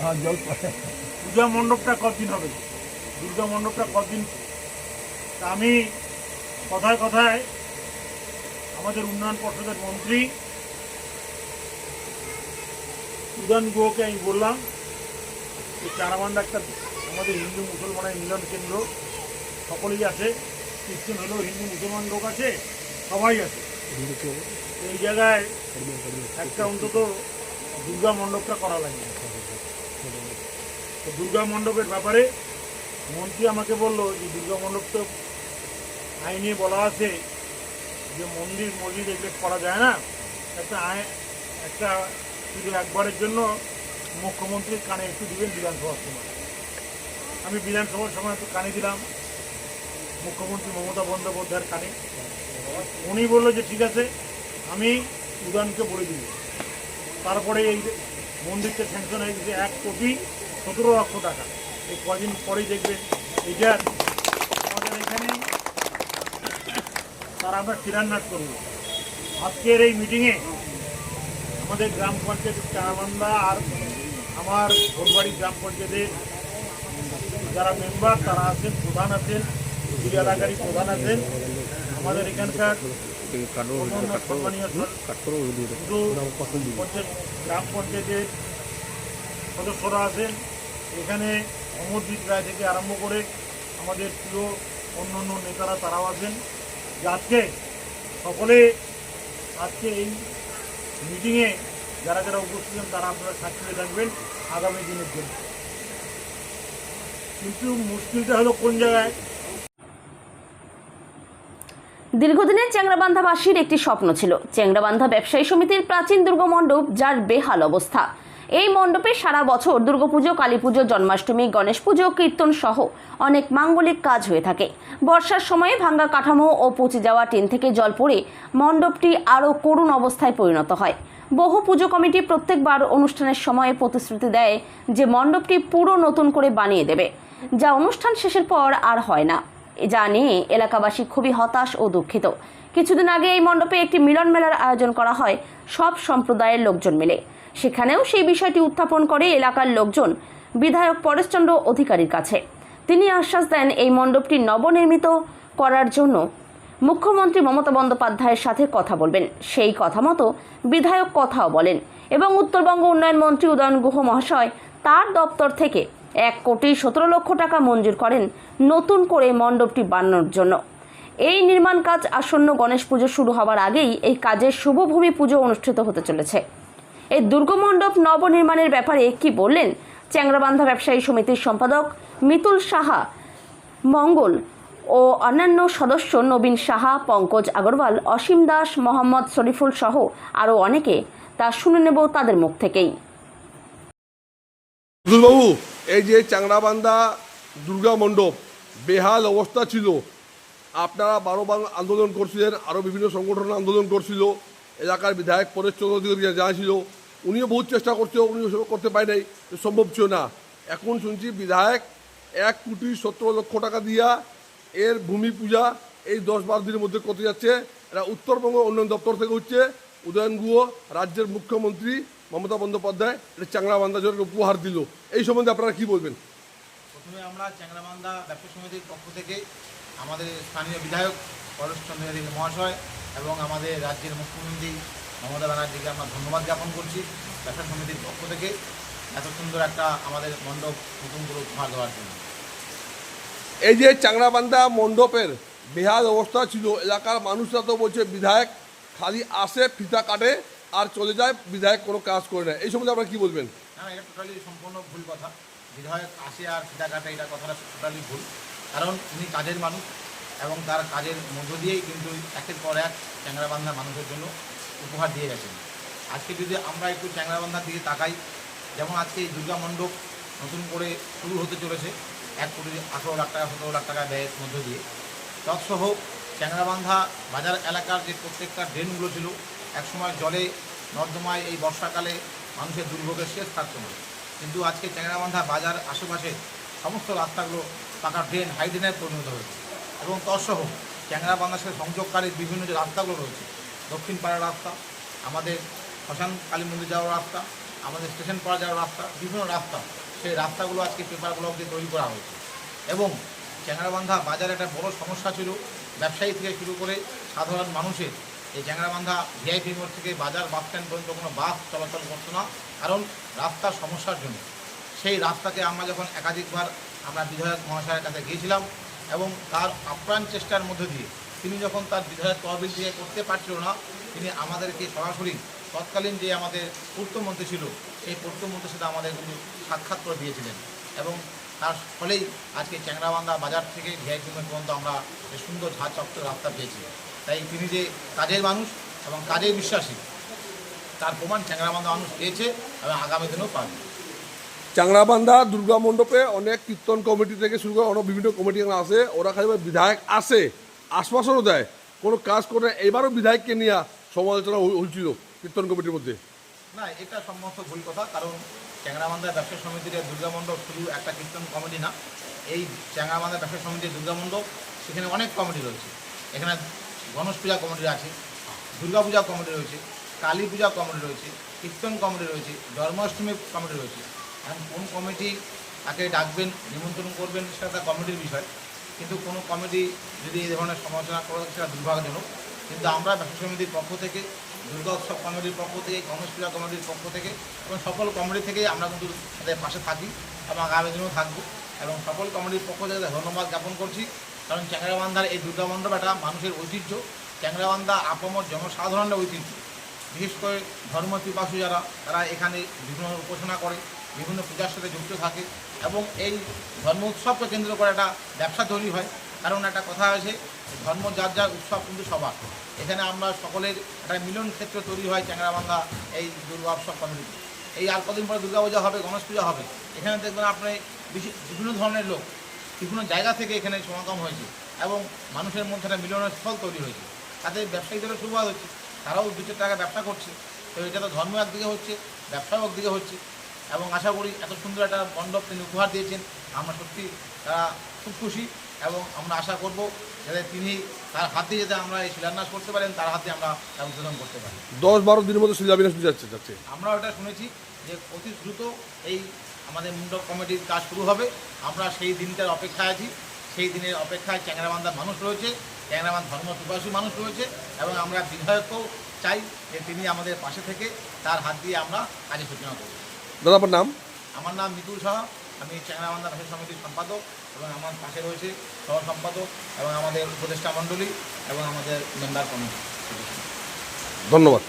হ্যাঁ পূজা মণ্ডপটা কদিন হবে? দুর্গা মণ্ডপটা কদিন আমি কথায় কথায় আমাদের উন্নয়ন পর্ষদের মন্ত্রী উদান গুহকে আমি বললাম, যে চারামান্ডা একটা আমাদের হিন্দু মুসলমানের মিলন কেন্দ্র, সকলেই আছে, খ্রিস্টান হলেও হিন্দু মুসলমান লোক আছে, সবাই আছে। এই জায়গায় একটা অন্তত দুর্গা মণ্ডপটা করা লাগে তো দুর্গা মণ্ডপের ব্যাপারে মন্ত্রী আমাকে বলল যে দুর্গা মণ্ডপ তো আইনে বলা আছে যে মন্দির মসজিদ এগুলো করা যায় না। একটা আইন একটা শুধু একবারের জন্য মুখ্যমন্ত্রীর কানে একটু দিবেন বিধানসভার সময়। আমি বিধানসভার সময় একটু কানে দিলাম মুখ্যমন্ত্রী মমতা বন্দ্যোপাধ্যায়ের কানে। উনি বলল যে ঠিক আছে, আমি উদানকে বলে দিব। তারপরে এই মন্দিরটা স্যাংশন হয়ে গেছে এক কোটি সতেরো লক্ষ টাকা। এই কদিন পরেই দেখবেন এইটার আমাদের এখানে তার আমরা শিলান্যাস করব। আজকের এই মিটিংয়ে আমাদের গ্রাম পঞ্চায়েতের চারাবান্ধা আর আমার ভোটবাড়ি গ্রাম পঞ্চায়েতের যারা মেম্বার তারা আছেন, প্রধান আছেন এলাকারই প্রধান আছেন। আমাদের এখানকার সম্মানীয় শুধু পঞ্চায়েত গ্রাম পঞ্চায়েতের সদস্যরা আছেন। এখানে অমরজিৎ রায় থেকে আরম্ভ করে আমাদের প্রিয় অন্য অন্য নেতারা তারাও আছেন। যে আজকে সকলে আজকে এই মিটিংয়ে যারা যারা উপস্থিত আছেন তারা আপনারা সাক্ষী হয়ে থাকবেন আগামী দিনের জন্য। কিন্তু মুশকিলটা হলো কোন জায়গায়? দীর্ঘদিনের চ্যাংরাবান্ধাবাসীর একটি স্বপ্ন ছিল। চ্যাংরাবান্ধা ব্যবসায়ী সমিতির প্রাচীন দুর্গমণ্ডপ যার বেহাল অবস্থা। এই মণ্ডপে সারা বছর দুর্গাপুজো কালী পুজো জন্মাষ্টমী, গণেশ পুজো, কীর্তন সহ অনেক মাঙ্গলিক কাজ হয়ে থাকে। বর্ষার সময়ে ভাঙ্গা কাঠামো ও পচে যাওয়া টিন থেকে জল পড়ে মণ্ডপটি আরও করুণ অবস্থায় পরিণত হয়। বহু পুজো কমিটি প্রত্যেকবার অনুষ্ঠানের সময়ে প্রতিশ্রুতি দেয় যে মণ্ডপটি পুরো নতুন করে বানিয়ে দেবে। যা অনুষ্ঠান শেষের পর আর হয় না। যা নিয়ে এলাকাবাসী খুবই হতাশ ও দুঃখিত। কিছুদিন আগে এই মণ্ডপে একটি মিলন মেলার আয়োজন করা হয়, সব সম্প্রদায়ের লোকজন মিলে। সেখানেও সেই বিষয়টি উত্থাপন করে এলাকার লোকজন, বিধায়ক পরেশচন্দ্র অধিকারীর কাছে। তিনি আশ্বাস দেন, এই মণ্ডপটি নবনির্মিত করার জন্য মুখ্যমন্ত্রী মমতা বন্দ্যোপাধ্যায়ের সাথে কথা বলবেন। সেই কথা মতো বিধায়ক কথাও বলেন এবং উত্তরবঙ্গ উন্নয়ন মন্ত্রী উদয়ন গুহ মহাশয় তার দপ্তর থেকে এক কোটি সতেরো লক্ষ টাকা মঞ্জুর করেন নতুন করে মণ্ডপটি বানানোর জন্য। এই নির্মাণ কাজ আসন্ন গণেশ পুজো শুরু হওয়ার আগেই এই কাজের শুভভূমি পুজো অনুষ্ঠিত হতে চলেছে। এই দুর্গমণ্ডপ নবনির্মাণের ব্যাপারে কি বললেন? চ্যাংরাবান্ধা ব্যবসায়ী সমিতির সম্পাদক মিতুল সাহা, মঙ্গল ও অন্যান্য সদস্য নবীন সাহা, পঙ্কজ আগরওয়াল, অসীম দাস, মোহাম্মদ শরীফুল সহ আরও অনেকে তা শুনে নেব তাদের মুখ থেকেই। বাবু এই যে চাংড়াবান্ধা দুর্গা মণ্ডপ, বেহাল অবস্থা ছিল। আপনারা বারোবার আন্দোলন করছিলেন আরও বিভিন্ন সংগঠন আন্দোলন করছিল। এলাকার বিধায়ক পরেশ চৌধুরী জানিয়েছিল উনিও বহুত চেষ্টা করছে উনি ওসব করতে পারে নাই সম্ভব ছিল না। এখন শুনছি বিধায়ক এক কোটি সতেরো লক্ষ টাকা দিয়া এর ভূমি পূজা এই দশ বারো দিনের মধ্যে করতে যাচ্ছে। এরা উত্তরবঙ্গ উন্নয়ন দপ্তর থেকে হচ্ছে। উদয়ন গুহ, রাজ্যের মুখ্যমন্ত্রী মমতা বন্দ্যোপাধ্যায় এটা চাংলা বান্দাজনকে উপহার দিল। এই সম্বন্ধে আপনারা কি বলবেন? প্রথমে আমরা চ্যাংরামান্দা ব্যবসা সমিতির পক্ষ থেকে আমাদের স্থানীয় বিধায়ক পরেশচন্দ্র অধিকারী মহাশয় এবং আমাদের রাজ্যের মুখ্যমন্ত্রী মমতা ব্যানার্জিকে আমরা ধন্যবাদ জ্ঞাপন করছি ব্যবসা সমিতির পক্ষ থেকে এত সুন্দর একটা আমাদের মণ্ডপ নতুন করে উপহার দেওয়ার জন্য। এই যে চাংড়াবান্ধা মণ্ডপের বেহাল অবস্থা ছিল এলাকার মানুষরা তো বলছে বিধায়ক খালি আসে ফিতা কাটে আর চলে যায়, বিধায়ক কোনো কাজ করে না এই সম্বন্ধে আপনারা কি বলবেন? এটা টোটালি সম্পূর্ণ ভুল কথা। বিধায়ক আসে আর ফিতা কাটে এটা কথাটা টোটালি ভুল। কারণ উনি কাজের মানুষ এবং তার কাজের মধ্য দিয়েই কিন্তু একের পর এক চ্যাংরাবান্ধা মানুষের জন্য উপহার দিয়ে গেছেন। আজকে যদি আমরা একটু চ্যাংরাবান্ধার দিকে তাকাই, যেমন আজকে এই দুর্গা মণ্ডপ নতুন করে শুরু হতে চলেছে, এক কোটি আঠেরো লাখ টাকা, সতেরো লাখ টাকা ব্যয়ের মধ্য দিয়ে। তৎসহ চ্যাংরাবান্ধা বাজার এলাকার যে প্রত্যেকটা ড্রেনগুলো ছিল, একসময় জলে নর্দমায় এই বর্ষাকালে মানুষের দুর্ভোগের শেষ থাকতো না। কিন্তু আজকে চ্যাংরাবান্ধা বাজার আশেপাশে সমস্ত রাস্তাগুলো পাকা ড্রেন, হাই ড্রেনে পরিণত হয়েছে। এবং তৎসহ চ্যাংরাবান্ধার সাথে সংযোগকারী বিভিন্ন যে রাস্তাগুলো রয়েছে দক্ষিণ পাড়ার রাস্তা, আমাদের শ্মশান কালী মন্দির যাওয়ার রাস্তা, আমাদের স্টেশন পাড়া যাওয়ার রাস্তা, বিভিন্ন রাস্তা, সেই রাস্তাগুলো আজকে পেপারগুলো দিয়ে তৈরি করা হয়েছে। এবং চ্যাংরাবান্ধা বাজারে একটা বড় সমস্যা ছিল, ব্যবসায়ী থেকে শুরু করে সাধারণ মানুষের এই চ্যাংরাবান্ধা ভিআইপি মোড় থেকে বাজার বাস স্ট্যান্ড পর্যন্ত কোনো বাস চলাচল করতো না, কারণ রাস্তার সমস্যার জন্য। সেই রাস্তাকে আমরা যখন একাধিকবার আমরা বিধায়ক মহাশয়ের কাছে গিয়েছিলাম এবং তার আপ্রাণ চেষ্টার মধ্যে দিয়ে তিনি যখন তার বিধায়ক তহবিল দিয়ে করতে পারছিল না, তিনি আমাদেরকে সরাসরি তৎকালীন যে আমাদের পূর্তমন্ত্রী ছিল, সেই পূর্তমন্ত্রীর সাথে আমাদের সাক্ষাৎ করে দিয়েছিলেন। এবং তার ফলেই আজকে চ্যাংরাবান্ধা বাজার থেকে ভিআইপি পর্যন্ত আমরা সুন্দর ঝাঁ চক্র রাস্তা পেয়েছি। তাই তিনি যে কাজের মানুষ এবং কাজে বিশ্বাসী তার প্রমাণ চ্যাংরাবান্ধা মানুষ পেয়েছে এবং আগামী দিনেও পাবে। চাংড়াবান্ধা দুর্গা মণ্ডপে অনেক কীর্তন কমিটি থেকে শুরু করে অনেক বিভিন্ন কমিটি এখানে আসে ওরা খালি বিধায়ক আসে আশ্বাসনও দেয়। কোনো কাজ করে এবারও বিধায়ককে নিয়ে সমালোচনা হয়েছিল কীর্তন কমিটির মধ্যে। না এটা সম্ভবত ভুল কথা কারণ চ্যাংরাবান্ধা ব্যবসা সমিতির দুর্গা মণ্ডপ শুধু একটা কীর্তন কমিটি না এই চ্যাংরাবান্ধা ব্যবসা সমিতির দুর্গা মণ্ডপ সেখানে অনেক কমিটি রয়েছে। এখানে গণেশ পূজা কমিটি আছে, দুর্গা পূজা কমিটি রয়েছে, কালী পূজা কমিটি রয়েছে, কীর্তন কমিটি রয়েছে, জন্মাষ্টমী কমিটি রয়েছে। এখন কোন কমিটি তাকে ডাকবেন, নিমন্ত্রণ করবেন, সেটা তার কমিটির বিষয়। কিন্তু কোনো কমিটি যদি এই ধরনের সমালোচনা করে সেটা দুর্ভাগ্যজনক। কিন্তু আমরা ব্যবসা সমিতির পক্ষ থেকে, দুর্গা উৎসব কমিটির পক্ষ থেকে, গণেশ পূজা কমিটির পক্ষ থেকে এবং সকল কমিটি থেকে আমরা কিন্তু তাদের পাশে থাকি এবং আগামী দিনেও থাকব। এবং সকল কমিটির পক্ষ থেকে ধন্যবাদ জ্ঞাপন করছি। কারণ চ্যাংরাবান্ধার এই দুর্গা মণ্ডপ একটা মানুষের ঐতিহ্য। চ্যাংরাবান্ধা আপামর জনসাধারণের ঐতিহ্য। বিশেষ করে ধর্ম পিপাসু যারা, তারা এখানে বিভিন্ন উপাসনা করে, বিভিন্ন পূজার সাথে যুক্ত থাকে এবং এই ধর্ম উৎসবকে কেন্দ্র করে একটা ব্যবসা তৈরি হয়। কারণ একটা কথা আছে, ধর্ম যার যার উৎসব কিন্তু সবার। এখানে আমরা সকলের একটা মিলন ক্ষেত্র তৈরি হয় চ্যাংরাবান্ধা এই দুর্গা উৎসব কমিটি এই আর কদিন পরে দুর্গা পূজা হবে, গণেশ পূজা হবে। এখানে দেখবেন আপনি বিভিন্ন ধরনের লোক। বিভিন্ন জায়গা থেকে এখানে সমাগম হয়েছে এবং মানুষের মধ্যে একটা মিলনের স্থল তৈরি হয়েছে। তাদের ব্যবসায়ীদেরও সুবিধা হচ্ছে তারাও দু টাকা ব্যবসা করছে। তো এটা তো ধর্ম একদিকে হচ্ছে ব্যবসাও একদিকে হচ্ছে এবং আশা করি এত সুন্দর একটা মণ্ডপ তিনি উপহার দিয়েছেন আমরা সত্যি তারা খুব খুশি এবং আমরা আশা করব যাতে তিনি তার হাতে যাতে আমরা এই শিলান্যাস করতে পারেন তার হাতে আমরা তা উদ্বোধন করতে পারি। দশ বারো দিনের মধ্যে শিলাবিনাশ যাচ্ছে যাচ্ছে। আমরা ওটা শুনেছি যে অতি দ্রুত এই আমাদের মণ্ডপ কমিটির কাজ শুরু হবে। আমরা সেই দিনটার অপেক্ষায় আছি। সেই দিনের অপেক্ষায় চ্যাংরাবান্ধার মানুষ রয়েছে। চ্যাংরাবান্ধ ধর্ম পিপাসী মানুষ রয়েছে এবং আমরা বিধায়ককেও চাই যে তিনি আমাদের পাশে থেকে তার হাত দিয়ে আমরা কাজে সূচনা করব। দাদা আপনার নাম? আমার নাম মিতুল সাহা। আমি চ্যাংরাবান্ধা ব্যবসা সমিতির সম্পাদক এবং আমার পাশে রয়েছে সহ সম্পাদক এবং আমাদের উপদেষ্টা মণ্ডলী এবং আমাদের মেম্বার কমিটি। ধন্যবাদ।